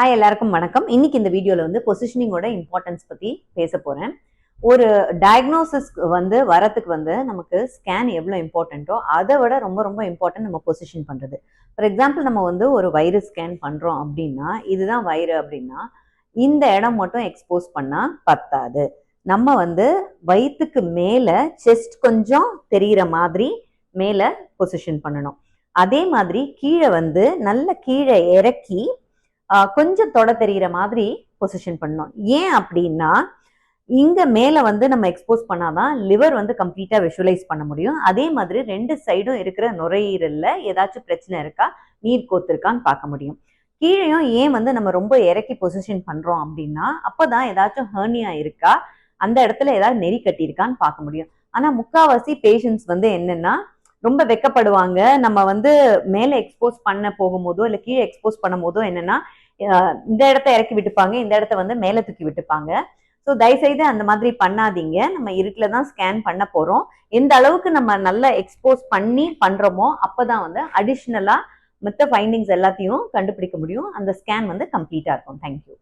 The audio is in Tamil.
ஹாய் எல்லாருக்கும் வணக்கம். இன்னைக்கு இந்த வீடியோவில் வந்து பொசிஷனிங்கோட இம்பார்ட்டன்ஸ் பற்றி பேச போகிறேன் ஒரு டயக்னோசிஸ் வந்து வரத்துக்கு வந்து நமக்கு ஸ்கேன் எவ்வளோ இம்பார்ட்டண்ட்டோ அதை விட ரொம்ப ரொம்ப இம்பார்ட்டன்ட் நம்ம பொசிஷன் பண்ணுறது ஃபார் எக்ஸாம்பிள் நம்ம வந்து ஒரு வயிறு ஸ்கேன் பண்ணுறோம் அப்படின்னா இதுதான் வயிறு அப்படின்னா இந்த இடம் மட்டும் எக்ஸ்போஸ் பண்ணால் பத்தாது. நம்ம வந்து வயிற்றுக்கு மேலே செஸ்ட் கொஞ்சம் தெரிகிற மாதிரி மேலே பொசிஷன் பண்ணணும். அதே மாதிரி கீழே வந்து நல்ல கீழே இறக்கி கொஞ்சம் தொட தெரிகிற மாதிரி பொசிஷன் பண்ணணும். ஏன் அப்படின்னா இங்க மேல வந்து நம்ம எக்ஸ்போஸ் பண்ணாதான் லிவர் வந்து கம்ப்ளீட்டா விஷுவலைஸ் பண்ண முடியும். அதே மாதிரி ரெண்டு சைடும் இருக்கிற நுரையீரல்ல ஏதாச்சும் பிரச்சனை இருக்கா நீர் கோத்திருக்கான்னு பார்க்க முடியும். கீழேயும் ஏன் வந்து நம்ம ரொம்ப இறக்கி பொசிஷன் பண்றோம் அப்படின்னா அப்பதான் ஏதாச்சும் ஹேர்னியா இருக்கா அந்த இடத்துல ஏதாவது நெறி கட்டியிருக்கான்னு பார்க்க முடியும். ஆனா முக்காவாசி பேஷண்ட்ஸ் வந்து என்னன்னா ரொம்ப வெக்கப்படுவாங்க. நம்ம வந்து மேலே எக்ஸ்போஸ் பண்ண போகும்போதோ இல்லை கீழே எக்ஸ்போஸ் பண்ணும் போதோ என்னன்னா இந்த இடத்த இறக்கி விட்டுப்பாங்க இந்த இடத்த வந்து மேலே தூக்கி விட்டுப்பாங்க. ஸோ தயவுசெய்து அந்த மாதிரி பண்ணாதீங்க. நம்ம இருட்டில் தான் ஸ்கேன் பண்ண போகிறோம் எந்த அளவுக்கு நம்ம நல்லா எக்ஸ்போஸ் பண்ணி பண்ணுறோமோ அப்போ தான் வந்து அடிஷ்னலாக மற்ற ஃபைண்டிங்ஸ் எல்லாத்தையும் கண்டுபிடிக்க முடியும். அந்த ஸ்கேன் வந்து கம்ப்ளீட்டாக இருக்கும். தேங்க்யூ